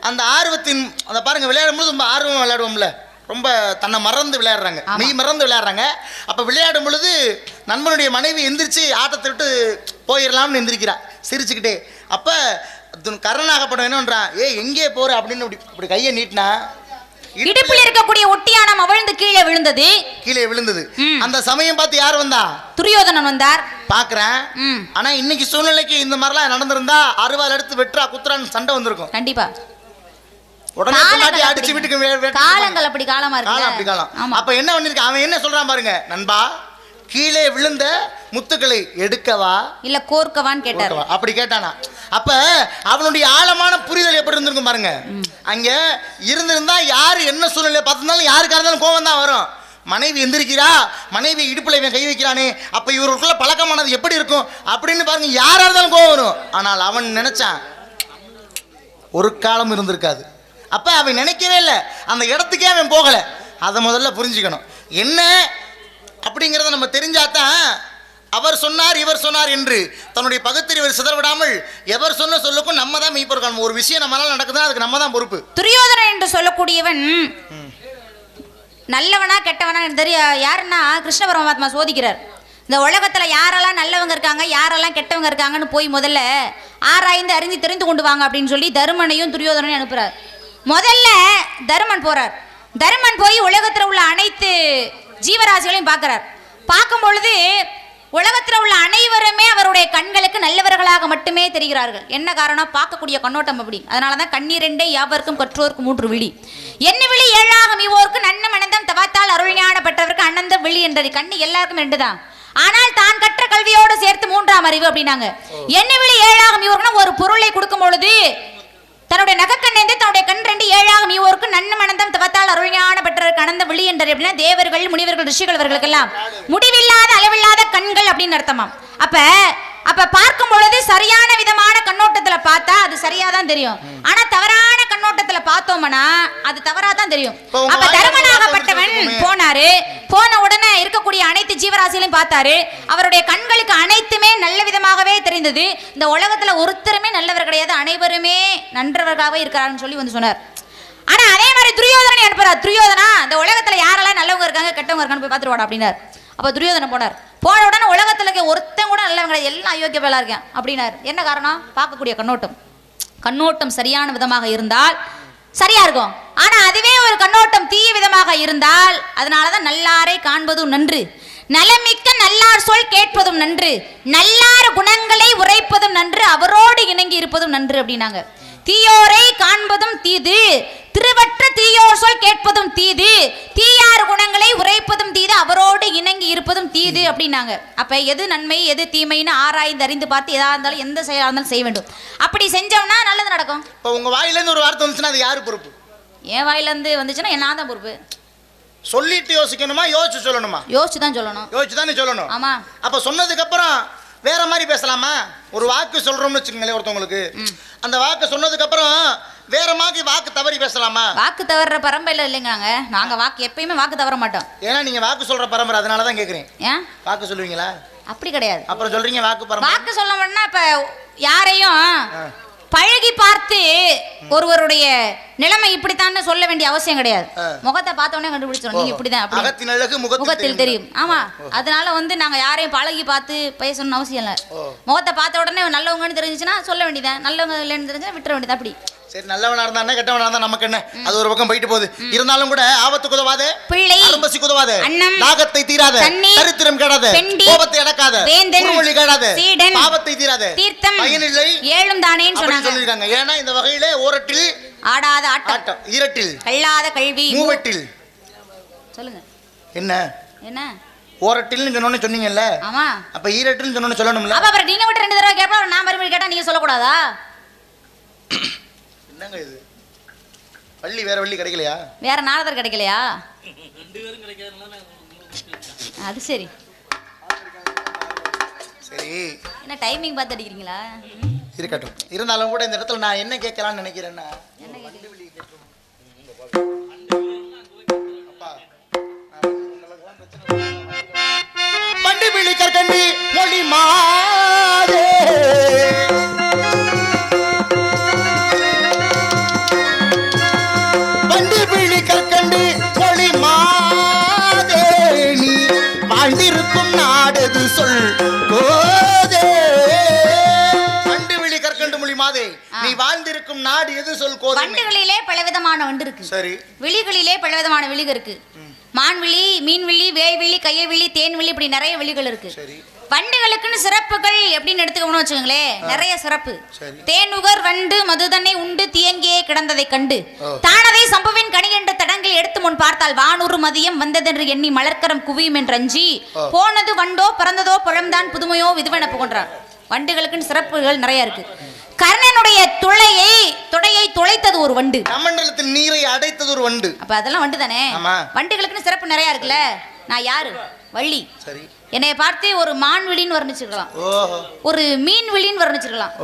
அந்த ஆர்வத்தின் அதை பாருங்க விளையாடும் பொழுது ரொம்ப ஆர்வம் விளையாடுவோம்ல. ரொம்ப தன்னை மறந்து விளையாடுறாங்க. மெய் மறந்து விளையாடுறாங்க. அப்போ விளையாடும் பொழுது நண்பனுடைய மனைவி எந்திரிச்சு ஆட்டத்தை விட்டு போயிடலாம்னு எந்திரிக்கிறா. சிரிச்சுக்கிட்டே. அப்போ கரணாகப்பட்டவன் என்ன பண்ணுறான் ஏ எங்கே போற? அப்படின்னு இப்படி இப்படி கையை நீட்டினா இடுப்பில் இருக்கக்கூடிய ஒட்டியானம் அவிழ்ந்து கீழே விழுந்தது. கீழே விழுந்தது. அந்த சமயம் பார்த்து யார் வந்தா? துரியோதனன் வந்தார். பாக்குறேன். ஆனா இன்னைக்கு சூழ்நிலைக்கு இந்த மாதிரிலாம் நடந்திருந்தா அருவாள் எடுத்து வெட்டுறா குத்துறான்னு சண்டை வந்திருக்கும். கண்டிப்பா. உடனே பொண்டாட்டி. அடிச்சு வீட்டுக்கு காலங்கள் அப்படி காலமா காலம் அப்படி இருக்கு காலம் அப்ப என்ன பண்ணிருக்கான் அவன் என்ன சொல்றான் பாருங்க. நண்பா கீழே விழுந்த முத்துக்களை எடுக்கவா? இல்ல கோர்க்கவான்னு கேட்டார்? அப்படி கேட்டானா. அப்ப அவனுடைய ஆழமான புரிதல் எப்படி இருந்திருக்கும் பாருங்க. அங்க இருந்திருந்தா யாரு என்ன சூழ்நிலை பார்த்திருந்தாலும் யாருக்கா இருந்தாலும் கோவம் தான் வரும். மனைவி எந்திரிக்கிறா? மனைவி இடுப்புல இவன் கை வைக்கிறானே. அப்ப இவருக்குள்ள பழக்கமானது எப்படி இருக்கும்? அப்படின்னு பாருங்க. யாரா இருந்தாலும் கோவம் வரும். ஆனால் அவன் நினைச்சான் ஒரு காலம் இருந்திருக்காது. அப்ப அவன் நினைக்கவே இல்லை. அந்த இடத்துக்கே அவன் போகல. அதை முதல்ல புரிஞ்சுக்கணும். என்ன அப்படிங்கிறத நம்ம தெரிஞ்சாதான் அவர் சொன்னார் இவர் சொன்னார் என்று தன்னுடைய பகுத்தறிவை சிதறவிடாமல் எவர் சொன்ன சொல்லுக்கும் நம்ம தான் மெய்ப்பொருள் ஒரு விஷயம் நம்மளால நடக்குதுன்னா அதுக்கு நம்ம தான் பொறுப்பு. துரியோதனன் என்று சொல்லக்கூடியவன் நல்லவனா கெட்டவனா தெரிய யாருன்னா கிருஷ்ண பரமாத்மா சோதிக்கிறார். இந்த உலகத்துல யாரெல்லாம் நல்லவங்க இருக்காங்க யாரெல்லாம் கெட்டவங்க இருக்காங்கன்னு போய் முதல்ல ஆராய்ந்து அறிந்து தெரிந்து கொண்டு வாங்க அப்படின்னு சொல்லி தருமனையும் துரியோதனையும் அனுப்புறார். முதல்ல தருமன் போறார். தருமன் போய் உலகத்துல உள்ள அனைத்து ஜீவராசிகளையும் பார்க்கறார். பார்க்கும் பொழுது உலகத்தில் உள்ள அனைவருமே அவருடைய கண்களுக்கு நல்லவர்களாக மட்டுமே தெரிகிறார்கள். என்ன காரணம் பார்க்கக்கூடிய கண்ணோட்டம் அப்படி. அதனால தான் கண்ணீரெண்டே யாவருக்கும் கற்றோர்க்கு மூன்று விழி. என்ன விழி ஏழாக மீவோர்க்கு நன்னம் அனந்தம் தவாத்தால் அருள்ஞான பெற்றவருக்கு அனந்த விழி என்றது கண்ணு எல்லாருக்கும் ரெண்டு தான் ஆனால் தான் கற்ற கல்வியோடு சேர்த்து மூன்றாம் அறிவு அப்படின்னாங்க. என்ன விழி ஏழாக மீவோர்க்குன்னா ஒரு பொருளை கொடுக்கும் பொழுது தன்னுடைய நகக்கண்ணேந்து தன்னுடைய கண் ரெண்டு ஏழாக மீவோருக்கு நன்னம் அனந்தம் தவத்தால் அருள்ஞான பெற்றவருக்கு அனந்த விழி என்றது அப்படின்னா தேவர்கள் முனிவர்கள் ரிஷிகள் அவர்களுக்கெல்லாம் முடிவில் ஈடில்லாத அளவில்லாத கண்கள் அப்படின்னு அர்த்தமாம். அப்ப அப்ப பார்க்கும் பொழுது சரியான விதமான கண்ணோட்டத்துல பார்த்தா அது சரியா தான் தெரியும். ஆனா தவறான கண்ணோட்டத்துல பார்த்தோம்னா அது தவறா தான் தெரியும் அப்ப தருமனாகப்பட்டவன். போனாரு. போன உடனே இருக்கக்கூடிய அனைத்து ஜீவராசிகளையும் பார்த்தாரு. அவருடைய கண்களுக்கு அனைத்துமே நல்ல விதமாகவே தெரிந்தது. இந்த உலகத்துல ஒருத்தருமே நல்லவர் கிடையாது. அனைவருமே நன்றவர்களாகவே இருக்கிறாருன்னு சொல்லி வந்து சொன்னார். ஆனா அதே மாதிரி துரியோதனை அனுப்புறார். துரியோதனா இந்த உலகத்துல யாரெல்லாம் நல்லவங்க இருக்காங்க கெட்டவங்க இருக்கான்னு போய் பார்த்துட்டு வாடா அப்படின்னார். அப்ப துரியோதனன் போனார். போன உடனே உலகத்தில் இருக்க ஒருத்தன் கூட நல்லவங்க கிடையாது. எல்லாம் அயோக்கிய பேலா இருக்கேன் அப்படின்னாரு. என்ன காரணம்? பார்க்கக்கூடிய கண்ணோட்டம். கண்ணோட்டம் சரியான விதமாக இருந்தால் சரியா இருக்கும். ஆனா அதுவே ஒரு கண்ணோட்டம் தீய விதமாக இருந்தால் அதனாலதான் நல்லாரை காண்பதும் நன்று. நலமிக்க நல்லார் சொல் கேட்பதும் நன்று. நல்லார் குணங்களை உரைப்பதும் நன்று. அவரோடு இணங்கி இருப்பதும் நன்று அப்படின்னாங்க. தீயோரை காண்பதும் தீது. திருவற்ற தீயோர் சொல் கேட்பதும் தீது. தீயார் குணங்களை உரைப்பதும் தீது. அவரோடு இணங்கி இருப்பதும் தீது அப்படின்னாங்க. அப்ப எது நன்மை எது தீமைன்னு ஆராய்ந்து அறிந்து பார்த்து எதா இருந்தாலும் எந்த செயலாக இருந்தாலும் செய்ய வேண்டும். அப்படி செஞ்சோம்னா நல்லது இப்போ உங்க வாயிலேருந்து ஒரு வார்த்தை வந்துச்சுன்னா அது யாரு பொறுப்பு? என் வாயிலேருந்து வந்துச்சுன்னா நான் தான் பொறுப்பு. சொல்லிட்டு யோசிக்கணுமா? யோசிச்சு சொல்லணுமா? யோசிச்சு தான் சொல்லணும். யோசிச்சு தானே சொல்லணும். ஆமா. அப்ப சொன்னதுக்கு அப்புறம் வேற மாதிரி பேசலாமா? ஒரு வாக்கு சொல்றோம்னு வச்சுக்கோங்களேன் ஒருத்தவங்களுக்கு. அந்த வாக்கு சொன்னதுக்கு அப்புறம் வேற மாதிரி வாக்கு தவறி பேசலாமா? வாக்கு தவறுற பரம்பரையில் இல்லைங்க நாங்க வாக்கு எப்பயுமே வாக்கு தவற மாட்டோம். ஏன்னா நீங்க வாக்கு சொல்ற பரம்பரை அதனால தான் கேக்குறேன். ஏன்? வாக்கு சொல்லுவீங்களா? அப்படி கிடையாது. அப்புறம் சொல்றீங்க வாக்கு பரம்பரை. வாக்கு சொல்ல முடியும்னா இப்ப யாரையும் பழகி பார்த்து ஒருவருடைய நிலைமை இப்படித்தான்னு சொல்ல வேண்டிய அவசியம் கிடையாது. முகத்தை பார்த்த உடனே கண்டுபிடிச்சிடும் நீங்க இப்படிதான் அகத்தின் அழகு முகத்தில் தெரியும். ஆமா. அதனால வந்து நாங்க யாரையும் பழகி பார்த்து பேசணும்னு அவசியம் இல்லை. முகத்தை பார்த்த உடனே நல்லவங்கன்னு தெரிஞ்சுச்சுன்னா சொல்ல வேண்டியதான் நல்லவங்க இல்லைன்னு தெரிஞ்சா விட்டுற வேண்டியதா அப்படி. சரி நல்லவனா இருந்தா என்ன கெட்டவனா இருந்தா நமக்கு என்ன? அது ஒரு பக்கம் போயிட்டு போகுது. இருந்தாலும் கூட ஆபத்துக்கு உதவாத பிள்ளை அரும்பசி குதவாத தாகத்தை தீராத தண்ணீர், தரித்திரம் கேடாத கோபத்தை அடக்காத வேந்தன், குறுமொழி கேடாத பாவத்தை தீராத. தீர்த்தம் பயனில்லை ஏழும் தானேன்னு சொன்னாங்க. சொல்லியிருக்காங்க. ஏன்னா இந்த வகையில ஓரட்டில் ஆடாத ஆட்டம். ஆட்டம் ஈரட்டில் கல்லாத கல்வி. மூவட்டில். சொல்லுங்க. என்ன? என்ன? ஓரட்டில்னு சொன்னோன்னு சொன்னீங்கல்ல? ஆமா. அப்ப ஈரட்டில்னு சொன்னோன்னு சொல்லணும்ல? அப்ப அப்புறம் நீங்க மட்டும் ரெண்டு தடவை கேட்பா நான் மறுபடியும் கேட்டா நீங்க சொல்லக்கூடாதா? என்னங்க இது? வள்ளி வேற வள்ளி கிடைக்கலையா? வேற நாரதர் கிடைக்கலையா? அது சரி. சரி. என்ன டைமிங் பார்த்து அடிக்கிறீங்களா? இருக்கட்டும். இருந்தாலும் கூட இந்த இடத்துல நான் என்ன கேட்கலாம்னு நினைக்கிறேன்னா என்ன கேக்குறீங்க? அப்பா, வண்டி விழி கற்கண்டி மொழி வாழ்ந்திருக்கும் நாடு எது சொல் கோதே வண்டுகளிலே பலவிதமான வண்டு இருக்கு. சரி. விழிகளிலே பலவிதமான விழிகள் இருக்கு. மான்விழி மீன்விழி வேய்விழி கையவிழி தேன்விழி இப்படி நிறைய விழிகள் இருக்கு. சரி. வண்டுகளுக்குன்னு சிறப்புகள் எப்படின்னு எடுத்துக்கணும்னு வச்சுக்கோங்களேன். நிறைய சிறப்பு. தேனுகர் வண்டு மதுதன்னை உண்டு தியங்கியே கிடந்ததை கண்டு. தானதை சம்புவின் கனி என்ற தடங்கில் எடுத்து முன் பார்த்தால் வானூறு மதியம் வந்ததென்று எண்ணி மலர்க்கரம் குவியும் என்றஞ்சி ஓ. போனது வண்டோ பிறந்ததோ பழம்தான் புதுமையோ விதுவென புகன்றான் வண்டுகளுக்குன்னு சிறப்புகள் நிறைய இருக்கு. கர்ணனுடைய துளையை துடையை துளைத்தது ஒரு வண்டு. கமண்டலத்தில் நீரை அடைத்தது ஒரு வண்டு. அப்ப அதெல்லாம் வண்டு தானே. வண்டுகளுக்குன்னு சிறப்பு நிறைய இருக்குல்ல? நான் யாரு? வள்ளி. சரி. என்னைய பார்த்து ஒரு மான்விழின்னு வர்ணிச்சிருக்கலாம். ஓஹோ. ஒரு மீன் விழின்னு வர்ணிச்சிருக்கலாம்.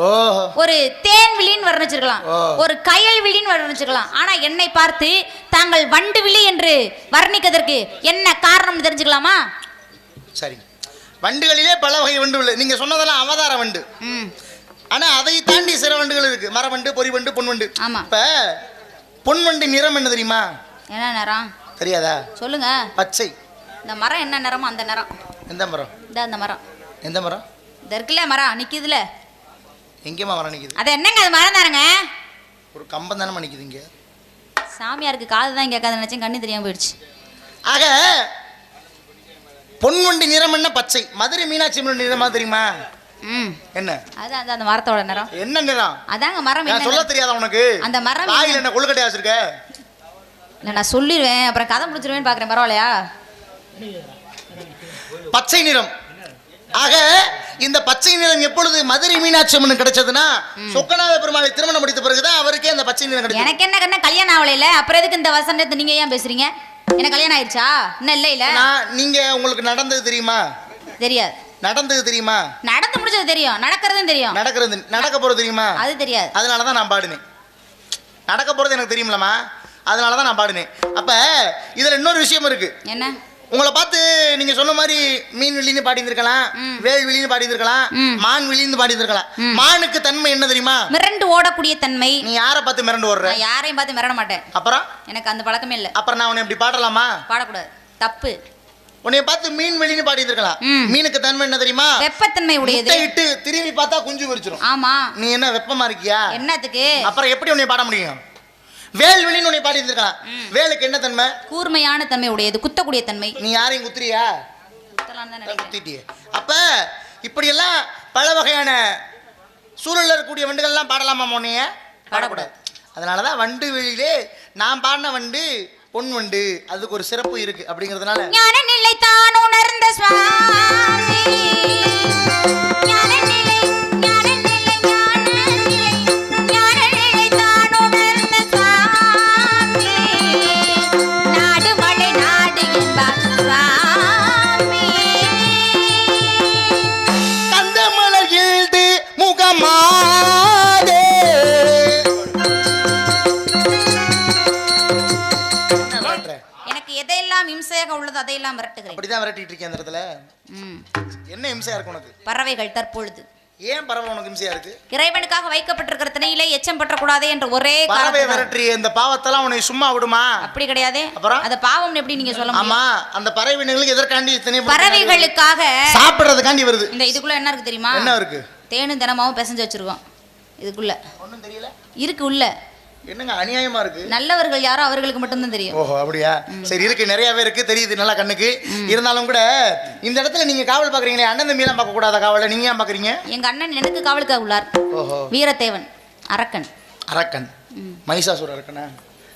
ஒரு தேன் விழின்னு வர்ணிச்சிருக்கலாம். ஒரு கயல் விழின்னு வர்ணிச்சிருக்கலாம். ஆனா என்னை பார்த்து தாங்கள் வண்டு விழி என்று வர்ணிக்கிறதற்கு என்ன காரணம் தெரிஞ்சுக்கலாமா? சரி. வண்டுகளிலே பல வகை வண்டு இல்லை நீங்க சொன்னதெல்லாம் அவதார வண்டு. ம். ஆனா அதை தாண்டி சில வண்டுகள் இருக்கு. மரவண்டு பொறிவண்டு பொன்வண்டு ஆமா. இப்ப பொன்வண்டு நிறம் என்ன தெரியுமா? என்ன நிறம்? தெரியாதா? சொல்லுங்க. பச்சை. இந்த மரம் என்ன நிறமோ அந்த நிறம். எந்த மரம்? இந்த அந்த மரம். எந்த மரம்? இந்த இருக்குல்ல மரம் நிக்குதுல எங்கேம்மா மரம் நிக்குது? அது என்னங்க அது மரம் தானுங்க? ஒரு கம்பம் தானே நிக்குது இங்க. சாமியாருக்கு காது தான் கேட்காத நினைச்சேன் கண்ணு தெரியாம போயிடுச்சு. ஆக பொன்வண்டு நிறம் என்ன பச்சை? மதுரை மீனாட்சி நிறமா தெரியுமா? என்ன? அதான் அந்த- மரத்தோட நிறம். என்ன நிறம் அதாங்க மரம் என்ன சொல்ல தெரியாதா உனக்கு? அந்த மரம் வாயில என்ன? கொழுக்கட்டையா வச்சிருக்க? இல்லை நான் சொல்லிடுவேன் அப்புறம் கதை முடிச்சிருவேன்னு பார்க்குறேன் பரவாயில்லையா? பச்சை நிறம். ஆக இந்த பச்சை நிறம் எப்பொழுது மதுரை மீனாட்சி அம்மன் கிடைச்சதுன்னா சொக்கநாத பெருமாளை திருமணம் முடித்த பிறகுதான் அவருக்கே அந்த பச்சை நிறம் கிடைச்சது. எனக்கு என்ன கண்ணா கல்யாணம் ஆகலையில அப்புறம் எதுக்கு இந்த வசனத்தை நீங்க ஏன் பேசுறீங்க? எனக்கு கல்யாணம் ஆயிடுச்சா இன்னும் இல்லை இல்ல. நான் நீங்க உங்களுக்கு நடந்தது தெரியுமா? தெரியாது. நடந்தது தெரியுமா? நடந்து முடிச்சது தெரியும். நடக்கிறதும் தெரியும். நடக்கிறது நடக்க போறது தெரியுமா? அது தெரியாது. அதனால தான் நான் பாடினேன். நடக்க போறது எனக்கு தெரியுமில்லம்மா அதனால தான் நான் பாடினேன். அப்ப இதுல இன்னொரு விஷயம் இருக்கு. என்ன? உங்களை பார்த்து நீங்க சொன்ன மாதிரி மீன் விழின்னு பாடி இருந்திருக்கலாம் ம். வேல் விழின்னு பாடி இருந்திருக்கலாம் ம். மான் விழின்னு பாடி இருந்திருக்கலாம் ம். மானுக்கு தன்மை என்ன தெரியுமா? மிரண்டு ஓடக்கூடிய தன்மை. நீ யாரை பார்த்து மிரண்டு ஓடுற? யாரையும் பார்த்து மிரட மாட்டேன். அப்புறம்? எனக்கு அந்த பழக்கமே இல்லை. அப்புறம் நான் உன்னை இப்படி பாடலாமா? பாடக்கூடாது. தப்பு. உன்னை பார்த்து மீன் வெளின்னு பாடி இருந்திருக்கலாம் ம். மீனுக்கு தன்மை என்ன தெரியுமா? வெப்பத்தன்மை உடையது. இட்டு திரும்பி பார்த்தா குஞ்சு பொரிச்சிரும் ஆமா. நீ என்ன வெப்பமா இருக்கியா? என்னத்துக்கு? அப்புறம் எப்படி உன்னை பாட முடியும்? வேல் வெளின்னு உன்னை பாடி இருந்திருக்கலாம் வேலுக்கு என்ன தன்மை? கூர்மையான தன்மை உடையது. குத்தக்கூடிய தன்மை. நீ யாரையும் குத்துறியா? குத்திட்டியே. அப்ப இப்படியெல்லாம் பல வகையான சூழல்ல இருக்கக்கூடிய வண்டுகள்லாம் பாடலாமா மோனைய? பாடக்கூடாது. அதனால தான் வண்டு வெளியிலே நான் பாடின வண்டு பொன் உண்டு அதுக்கு ஒரு சிறப்பு இருக்கு அப்படிங்கிறதுனால ஞான நிலை தான் உணர்ந்த சுவாமி. ஞான நிலை இம்சையாக உள்ளதோ அதையெல்லாம் விரட்டுகிறேன். அப்படிதான் விரட்டிட்டு இருக்கேன் அந்த இடத்துல? ம். என்ன இம்சையா இருக்கு உனக்கு? பறவைகள் தற்பொழுது. ஏன் பறவை உனக்கு இம்சையா இருக்கு? இறைவனுக்காக வைக்கப்பட்டிருக்கிற திணையிலே எச்சம் பற்றக்கூடாதே என்ற ஒரே பறவை காரணத்தினால். விரட்டுறிய இந்த பாவத்தெல்லாம் உன்னை சும்மா விடுமா? அப்படி கிடையாது. அப்புறம்? அத பாவம் எப்படி நீங்க சொல்ல முடியும்? ஆமா அந்த பறவைகளுக்கு எதற்காண்டி இத்தனை பறவைகளுக்காக சாப்பிடுறதுக்காண்டி வருது. இந்த இதுக்குள்ள என்ன இருக்கு தெரியுமா? என்ன இருக்கு? தேனும் தினமாவும் பிசைஞ்சு வச்சிருக்கோம். இதுக்குள்ள. ஒண்ணும் தெரியல. இருக்கு உள்ள. என்னங்க அநியாயமா இருக்கு? நல்லவர்கள் யாரோ அவர்களுக்கு மட்டும்தான் தெரியும். ஓஹோ அப்படியா? சரி இருக்கு நிறையவே இருக்கு தெரியுது நல்லா கண்ணுக்கு. இருந்தாலும் கூட இந்த இடத்துல நீங்க காவல் பாக்குறீங்களே அண்ணன் தம்பி எல்லாம் பார்க்க கூடாத காவலை? நீங்க ஏன் பாக்குறீங்க எங்க அண்ணன் எனக்கு காவலுக்காக உள்ளார். ஓஹோ. வீரத்தேவன் அரக்கன். அரக்கன். மைசாசூர் அரக்கனா?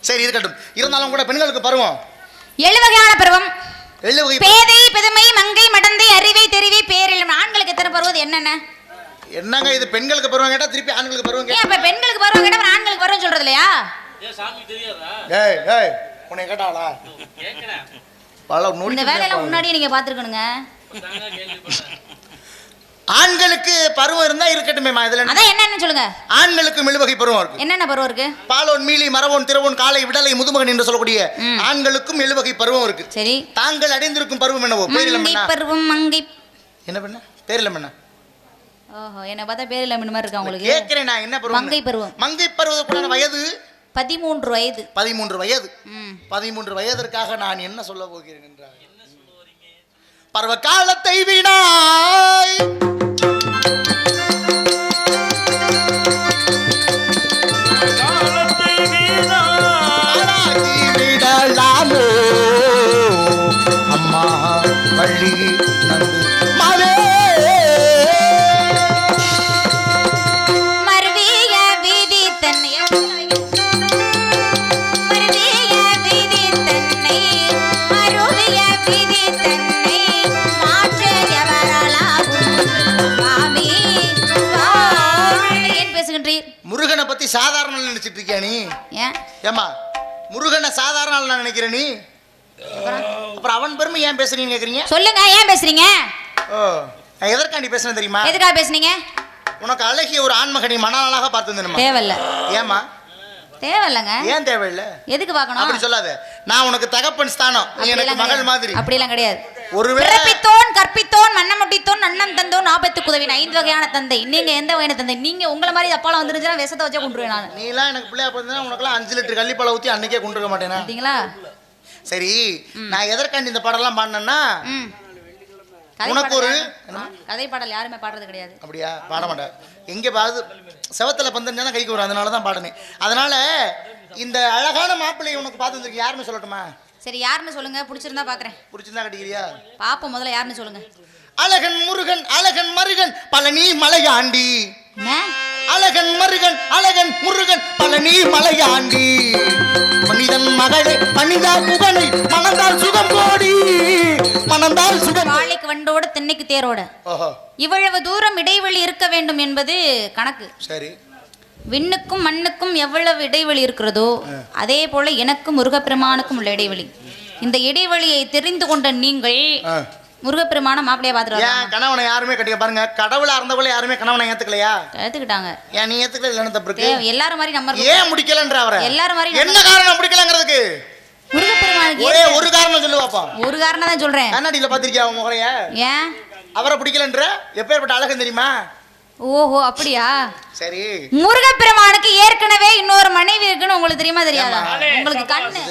சரி இருக்கட்டும். இருந்தாலும் கூட பெண்களுக்கு பருவம்? ஏழு வகையான பருவம். எள்ளு வகை பேதை பெதுமை மங்கை மடந்தை அறிவை தெரிவை பேரில். ஆண்களுக்கு எத்தனை பருவம்? அது என்னென்ன? என்னங்க இது? பெண்களுக்கு பருவம் கேட்டா திருப்பி ஆண்களுக்கு பருவம் அப்ப பெண்களுக்கு பருவம் கேட்டா ஆண்களுக்கு கேட்டா ஏய் ஏய் உன்னை கேட்டாளா? பல இந்த நொடிக்கு வேலையெல்லாம் கேட்பாங்க. முன்னாடியே நீங்க பாத்துருக்கணுங்க ஆண்களுக்கு பருவம் இருந்தா இருக்கட்டுமேமா இதுல என்ன? அதான் என்னன்னு சொல்லுங்க? ஆண்களுக்கு மெழுவகை பருவம் இருக்கு. என்னென்ன பருவம் இருக்கு? பாலோன் மீலி மரவோன் திரவோன் காலை விடலை முதுமகன் என்று சொல்லக்கூடிய. ஆண்களுக்கும் எழுவகை பருவம் இருக்கு. சரி. தாங்கள் அடைந்திருக்கும் பருவம் என்னவோ? என்ன? பருவம் மங்கை என்ன பண்ண? பேரிலம் என்ன? ஓஹோ என்ன பார்த்தா பேரில் மீன் மாதிரி இருக்கா உங்களுக்கு? கேட்கிறேன் நான் என்ன பருவம் மங்கை பருவம். மங்கை பருவத்துக்குண்டான வயது? பதிமூன்று வயது. பதிமூன்று வயது. பதிமூன்று வயதிற்காக நான் என்ன சொல்ல போகிறேன் என்றார் பருவ காலத்தை வீணாய். விடலாமோ அம்மா வள்ளி முருகனை சாதாரண ஆள் நான் நினைக்கிறேன் நீ? அப்புறம்? அவன் பெருமை ஏன் பேசுறீங்கன்னு கேக்குறீங்க? சொல்லுங்க ஏன் பேசுறீங்க? ஓ நான் எதற்காண்டி பேசுனேன் தெரியுமா? எதுக்காக பேசுனீங்க? உனக்கு அழகிய ஒரு ஆண்மகனை மனநலாக பார்த்து தேவையில்ல. ஏமா தேவையில்லைங்க. ஏன் தேவையில்லை? எதுக்கு பார்க்கணும்? அப்படி சொல்லாத. நான் உனக்கு தகப்பன் ஸ்தானம். நீ எனக்கு மகள். மாதிரி. அப்படியெல்லாம் கிடையாது. ஒருவேளை பிறப்பித்தோன் கற்பித்தோன் மன்னமுட்டித்தோன் நன்னம் தந்தோன் ஆபத்து குதவின் ஐந்து வகையான தந்தை. நீங்க எந்த வகையான தந்தை? நீங்க உங்களை மாதிரி அப்பாலாம் வந்துருந்துச்சுன்னா விஷத்தை வச்சா கொண்டுருவேன் நான். நீ எல்லாம் எனக்கு பிள்ளையா பிறந்தா உனக்கெல்லாம் அஞ்சு லிட்டர் கள்ளிப்பாலை ஊத்தி அன்னைக்கே கொண்டு இருக்க மாட்டேனா? பார்த்தீங்களா சரி நான் எதற்காண்டி இந்த பாடலாம் பாடினேன்னா உனக்கு ஒரு- கதை பாடல் யாருமே பாடுறது கிடையாது. அப்படியா? பாட மாட்டேன். எங்கே பாது செவத்துல பந்தஞ்சா கைக்கு வரும். அதனால தான் பாடினேன். அதனால இந்த அழகான மாப்பிள்ளையை உனக்கு பார்த்து வந்திருக்கு யாருன்னு சொல்லட்டுமா? சரி யாருன்னு சொல்லுங்க. பிடிச்சிருந்தா பாக்குறேன். பிடிச்சிருந்தா கட்டிக்கிறியா? பாப்போம். முதல்ல யாருன்னு சொல்லுங்க. அழகன் முருகன் அழகன் மருகன் பழனி மலையாண்டி. அழகன் மருகன் அழகன் முருகன் பழனி மலையாண்டி. மனிதன் மகளை மனிதா புகனை மணந்தால் சுகம் கோடி. மணந்தால் சுகம் வாழைக்கு வண்டோட தென்னைக்கு தேரோட. இவ்வளவு தூரம் இடைவெளி இருக்க வேண்டும் என்பது கணக்கு. சரி. விண்ணுக்கும் மண்ணுக்கும் எவ்வளவு இடைவெளி இருக்கிறதோ அதே போல எனக்கும் முருகப்பெருமானுக்கும் உள்ள இடைவெளி. இந்த இடைவெளியை தெரிந்து கொண்ட நீங்கள். முருகப்பெருமான மாப்பிளைய பார்த்துட்டு ஏன் கணவனை யாருமே கட்டிக்க பாருங்க. கடவுளா இருந்தவங்கள யாருமே கணவனை ஏத்துக்கலையா? எடுத்துக்கிட்டாங்க ஏன் நீ ஏத்துக்கல? இல்லைன்னு தப்பு இருக்கு? எல்லாரும் மாதிரி நம்ம ஏன் முடிக்கலன்ற அவரை? எல்லாரும் மாதிரி என்ன காரணம் முடிக்கலங்கிறதுக்கு? முருகப்பெருமானுக்கு ஒரே ஒரு காரணம் சொல்லு பாப்பா. ஒரு காரணம் தான் சொல்றேன். கண்ணாடியில பாத்திருக்கியா அவன் முகரைய? ஏன்? அவரை பிடிக்கலன்ற எப்பேற்பட்ட அழகு தெரியுமா? ஓஹோ அப்படியா? சரி. முருகப்பெருமானுக்கு ஏற்கனவே இன்னொரு மனைவி இருக்குன்னு உங்களுக்கு தெரியுமா தெரியாதா. உங்களுக்கு கண்ணு.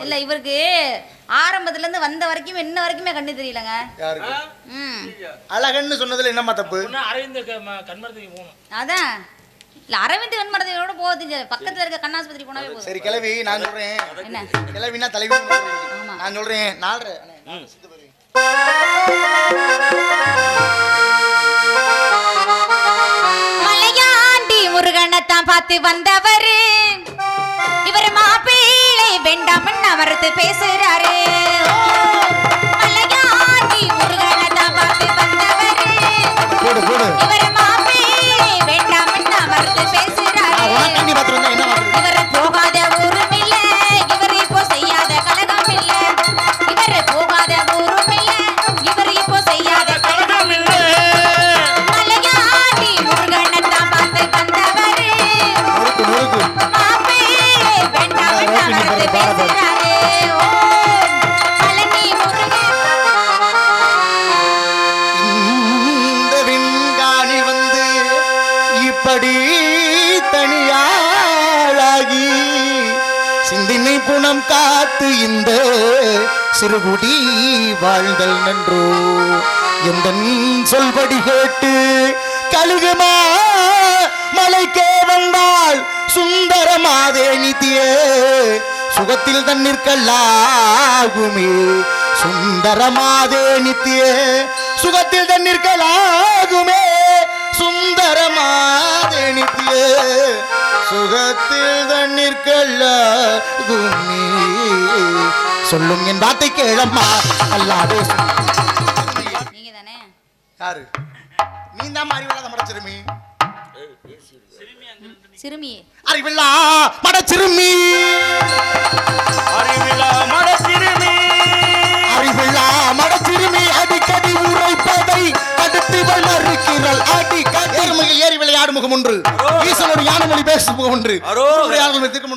இல்ல இவருக்கு ஆரம்பத்துல இருந்து வந்த வரைக்கும் இன்ன வரைக்குமே கண்ணு தெரியலங்க. யாருக்கு? ம். அழகன்னு சொன்னதுல என்னம்மா தப்பு? அரவிந்த் கண்மரத்துக்கு போகணும். அதான். இல்ல அரவிந்த் கண்மரத்தையோட போகுது பக்கத்துல இருக்க கண்ணாஸ்பத்திரி போனாவே போதும். சரி கிளவி நான் சொல்றேன். என்ன? கிளவினா தலைவி. நான் சொல்றேன். நாலரை. மலையாண்டி முருகனைத்தான் பார்த்து வந்தவரு. இவர் மாப்பிள்ளை வேண்டாம்னு அமர்த்து பேசுறாரு. சிறுகுடி வாழ்தல் நன்றோ. எந்தன் சொல்படி கேட்டு கழுகுமா? மலைக்கே வந்தால் சுந்தரமாதே நித்தியே சுகத்தில் தன்னிற்கல்லாகுமே சுந்தரமாதே நித்தியே சுகத்தில் தன்னிற்கலாகுமே சுந்தரமாதே நித்தியே சுகத்தில் தன்னிற்கல்லாகுமே சொல்லும் என் வார்த்தை கேளம்மா. அல்லாதே நீங்க தானே யாரு நீ தான் அறிவில்லாத மடச்சிருமி சிறுமியே. அறிவில்லா மடச்சிருமி அறிவிழா மடத்திருமி அறிவில்லா மடச்சிறுமி அடிக்கடி உரைப்பதை அடுத்தவள் மறுக்கிறாள் அடிக்கடி எருமையில் ஏறி விளையாடும் முகம் ஒன்று. ஈசனோடு யானமொழி பேசும் முகம் ஒன்று. தீர்க்கும்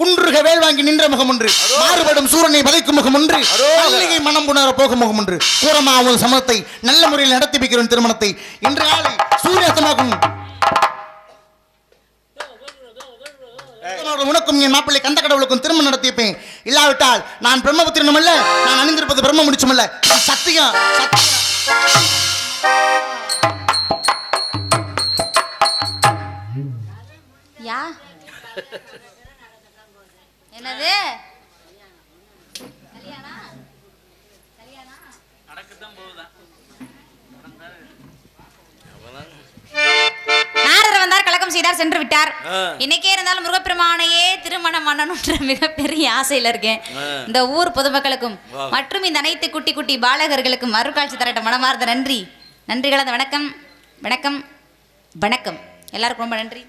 குன்றுக வேல் வாங்கி நின்ற முகம் ஒன்று. மாறுபடும் சூரனை வதைக்கும் முகம் ஒன்று. மனம் புணர போகும் முகம் ஒன்று. கூறமாவும் சமத்தை நல்ல முறையில் நடத்தி வைக்கிறோம் திருமணத்தை. இன்று காலை சூரியஸ்தமாகும். உனக்கும் என் மாப்பிள்ளை கந்த கடவுளுக்கும் திருமணம் நடத்தியப்பேன் இல்லாவிட்டால் நான் பிரம்மபுத்திரனும் அல்ல நான் அணிந்திருப்பது பிரம்ம முடிச்சும் அல்ல. சத்தியம். சத்தியம். என்னது? செய்தார் சென்று விட்டார். இன்னைக்கே இருந்தாலும் முருகப்பெருமானையே திருமணம் பண்ணணுன்ற மிகப்பெரிய ஆசையில இருக்கேன். இந்த ஊர் பொதுமக்களுக்கும். மற்றும் இந்த அனைத்து குட்டி குட்டி பாலகர்களுக்கும் மறுகாட்சி தரட்ட மனமார்ந்த நன்றி. நன்றி கலந்த வணக்கம். வணக்கம். வணக்கம். எல்லாருக்கும் ரொம்ப நன்றி.